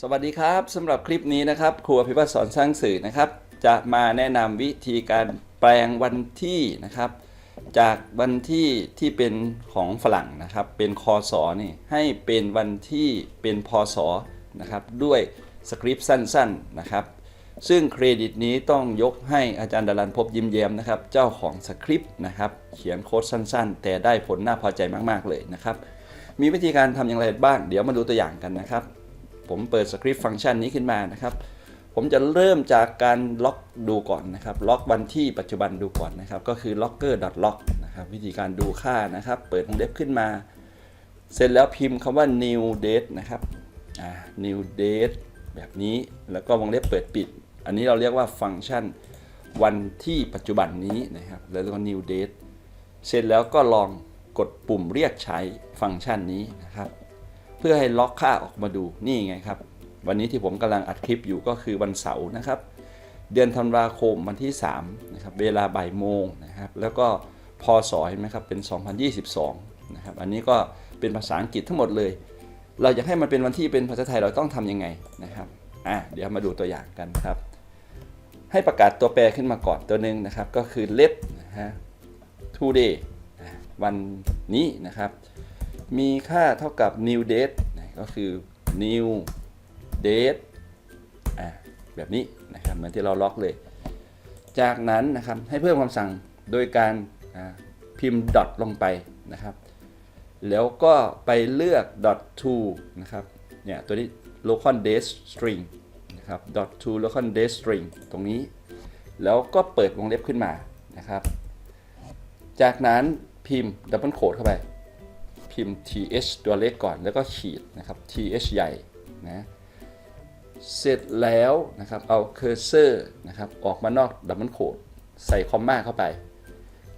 สวัสดีครับสำหรับคลิปนี้นะครับครูอภิวัตสอนสร้างสื่อนะครับ จะมาแนะนำวิธีการแปลงวันที่นะครับ จากวันที่ที่เป็นของฝรั่งนะครับ เป็นคอสอนี่ให้เป็นวันที่เป็นพศนะครับ ด้วยสคริปต์สั้นๆนะครับ ซึ่งเครดิตนี้ต้องยกให้อาจารย์ดารันพบยิ้มแย้มนะครับ เจ้าของสคริปต์นะครับ เขียนโค้ดสั้นๆ แต่ได้ผลน่าพอใจมากๆเลยนะครับ มีวิธีการทำอย่างไรบ้าง เดี๋ยวมาดูตัวอย่างกันนะครับ ผมเปิดสคริปต์ฟังก์ชันนี้ขึ้นมานะครับ ผมจะเริ่มจากการล็อกดูก่อนนะครับล็อกวันที่ปัจจุบันดูก่อนนะครับ ก็คือ locker.lock นะครับวิธีการดูค่านะครับ เปิดวงเล็บขึ้นมา เสร็จแล้วพิมพ์คำว่า new date นะครับ new date แบบนี้แล้วก็วงเล็บเปิดปิด อันนี้เราเรียกว่าฟังก์ชันวันที่ปัจจุบันนี้นะครับ แล้วก็ new date เสร็จแล้วก็ลองกดปุ่มเรียกใช้ฟังก์ชันนี้นะครับ เพื่อให้ล็อกค่าออกมาดูนี่ไงครับ วันนี้ที่ผมกำลังอัดคลิปอยู่ก็คือวันเสาร์นะครับ เดือนธันวาคมวันที่3นะครับเวลาบ่ายโมงนะครับ แล้วก็พศเห็นไหมครับเป็น 2022นะครับอันนี้ก็เป็นภาษาอังกฤษทั้งหมดเลย เราอยากให้มันเป็นวันที่เป็นภาษาไทยเราต้องทำยังไงนะครับอะเดี๋ยวมาดูตัวอย่างกันครับ ให้ประกาศตัวแปรขึ้นมาก่อนตัวหนึ่งนะครับ ก็คือ let นะฮะ today วันนี้นะครับ มีค่าเท่ากับ new date ก็คือ new date แบบนี้นะครับเหมือนที่เราล็อกเลย จากนั้นนะครับให้เพิ่มคำสั่งโดยการพิมพ์ dot ลงไปนะครับ แล้วก็ไปเลือก dot to นะครับเนี่ยตัวนี้ local date string นะครับ dot to local date string ตรงนี้ แล้วก็เปิดวงเล็บขึ้นมานะครับ จากนั้นพิมพ์ double quote เข้าไป พิมพ์ th ตัวเล็กก่อนแล้วก็ขีดนะครับ th ใหญ่นะเสร็จแล้วนะครับเอาเคอร์เซอร์นะครับออกมานอกดับเบิลโคดใส่คอมมาเข้าไป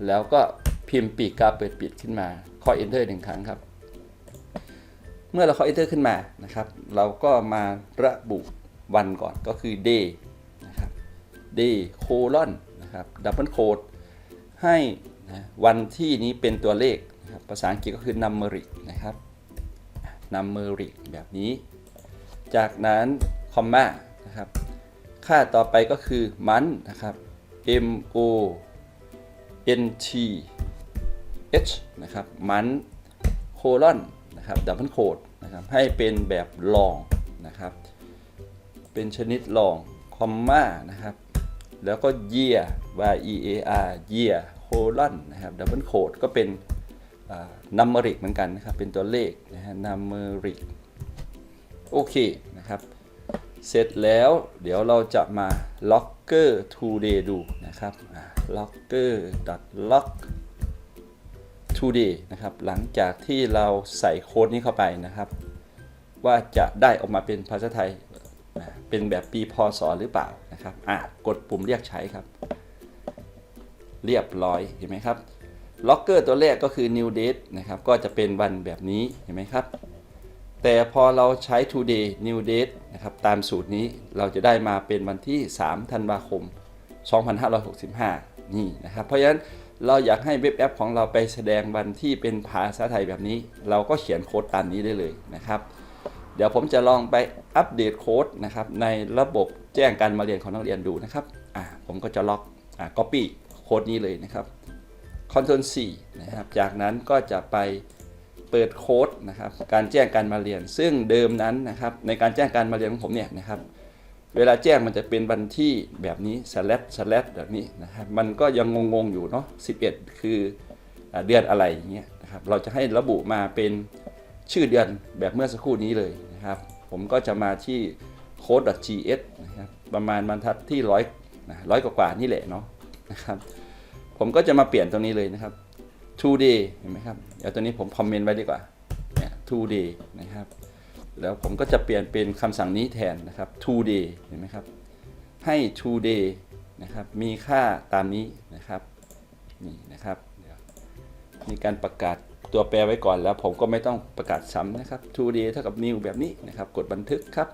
แล้วก็พิมพ์ปีกกาเปิดปิดขึ้นมาข้อ enter หนึ่งครั้งครับ เมื่อเราข้อ enter ขึ้นมานะครับ เราก็มาระบุวันก่อนก็คือ day นะครับ day colon นะครับดับเบิลโคดให้นะวันที่นี้เป็นตัวเลข นะครับภาษาอังกฤษก็คือ numeric นะครับ numeric แบบนี้ จากนั้นคอมมานะครับค่าต่อไปก็คือมันนะครับ m o n t h นะครับมันโคลอนนะครับดับเบิลโคดนะครับให้เป็นแบบลองนะครับ เป็นชนิดลองคอมมานะครับ แล้วก็ year y e a r year colon นะครับดับเบิลโคดก็เป็น นัมเมริกเหมือนกันนะครับ เป็นตัวเลขนะฮะนัมเมริกโอเคนะครับ เสร็จแล้วเดี๋ยวเราจะมา locker today ดูนะครับอ่า locker lock today นะครับ หลังจากที่เราใส่โค้ดนี้เข้าไปนะครับ ว่าจะได้ออกมาเป็นภาษาไทยเป็นแบบปีพศหรือเปล่านะครับอะกดปุ่มเรียกใช้ครับ เรียบร้อยเห็นไหมครับ locker ตัวแรกก็คือ new date นะครับ ก็จะเป็นวันแบบนี้เห็นไหมครับ แต่พอเราใช้ today new date นะครับ ตามสูตรนี้เราจะได้มาเป็นวันที่ 3 ธันวาคม 2565 นี่นะครับ เพราะฉะนั้นเราอยากให้เว็บแอปของเราไปแสดงวันที่เป็นภาษาไทยแบบนี้ เราก็เขียนโค้ดตามนี้ได้เลยนะครับ เดี๋ยวผมจะลองไปอัปเดตโค้ดนะครับในระบบแจ้งการมาเรียนของนักเรียนดูนะครับ อ่าผมก็จะล็อกอ่า copy โค้ดนี้เลยนะครับ Ctrl C นะครับ จากนั้นก็จะไปเปิดโค้ดนะครับ การแจ้งการมาเรียน ซึ่งเดิมนั้นนะครับ ในการแจ้งการมาเรียนของผมเนี่ยนะครับ เวลาแจ้งมันจะเป็นวันที่แบบนี้ slash slash แบบนี้นะครับ มันก็ยังงงๆอยู่เนาะ11 คืออเดือนอะไรอย่างเงี้ยนะครับ เราจะให้ระบุมาเป็นชื่อเดือนแบบเมื่อสักครู่นี้เลยนะครับ ผมก็จะมาที่ code.gs นะครับ ประมาณบรรทัดที่ร้อยร้อยกว่านี่แหละเนาะนะครับ ผมก็จะมาเปลี่ยนตรงนี้เลยนะครับ today เห็นไหมครับ เดี๋ยวตัวนี้ผมคอมเมนต์ไว้ดีกว่า เนี่ย today นะครับ แล้วผมก็จะเปลี่ยนเป็นคำสั่งนี้แทนนะครับ today เห็นไหมครับ ให้ today นะครับ มีค่าตามนี้นะครับ นี่นะครับมีการประกาศตัวแปรไว้ก่อนแล้วผมก็ไม่ต้องประกาศซ้ำนะครับ today เท่ากับ new แบบนี้นะครับ กดบันทึกครับ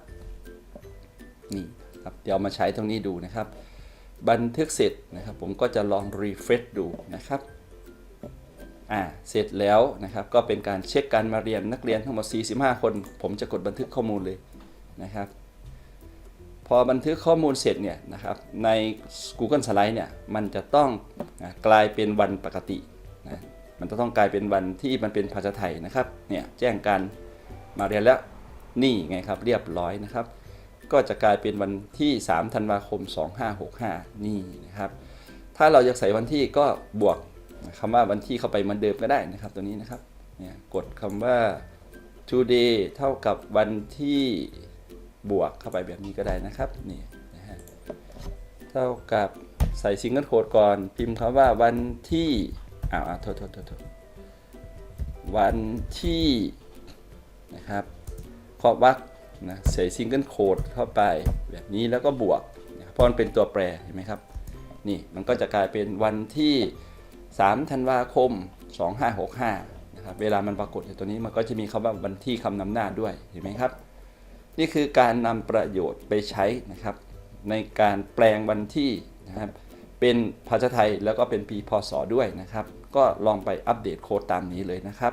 นี่ครับ เดี๋ยวมาใช้ตรงนี้ดูนะครับ บันทึกเสร็จนะครับ ผมก็จะลอง refresh ดูนะครับอ่าเสร็จแล้วนะครับ ก็เป็นการเช็คการมาเรียนนักเรียนทั้งหมด 45 คน ผมจะกดบันทึกข้อมูลเลยนะครับ พอบันทึกข้อมูลเสร็จเนี่ยนะครับ ใน Google Slide เนี่ย มันจะต้องกลายเป็นวันปกตินะมันจะต้องกลายเป็นวันที่มันเป็นภาษาไทยนะครับ เนี่ยแจ้งการมาเรียนแล้วนี่ไงครับเรียบร้อยนะครับ ก็จะกลายเป็นวันที่ 3 ธันวาคม 2565 นี่นะครับ ถ้าเราอยากใส่วันที่ก็บวกคำว่าวันที่เข้าไปเหมือนเดิมก็ได้นะครับ ตัวนี้นะครับ เนี่ยกดคำว่า today เท่ากับวันที่บวกเข้าไปแบบนี้ก็ได้นะครับ นี่นะฮะ เท่ากับใส่ซิงเกิลโคดก่อน พิมพ์คำว่าวันที่ อ้าวอ้าวโทษโทษโทษโทษวันที่นะครับขอบวรรค นะใส่ซิงเกิลโค้ดเข้าไปแบบนี้แล้วก็บวกเพราะมันเป็นตัวแปรเห็นไหมครับ นี่มันก็จะกลายเป็นวันที่ 3 ธันวาคม 2565นะครับเวลามันปรากฏอยู่ตัวนี้มันก็จะมีคำว่าวันที่คำนำหน้าด้วยเห็นไหมครับ นี่คือการนำประโยชน์ไปใช้นะครับ ในการแปลงวันที่นะครับเป็นภาษาไทยแล้วก็เป็นปีพศด้วยนะครับ ก็ลองไปอัปเดตโค้ดตามนี้เลยนะครับ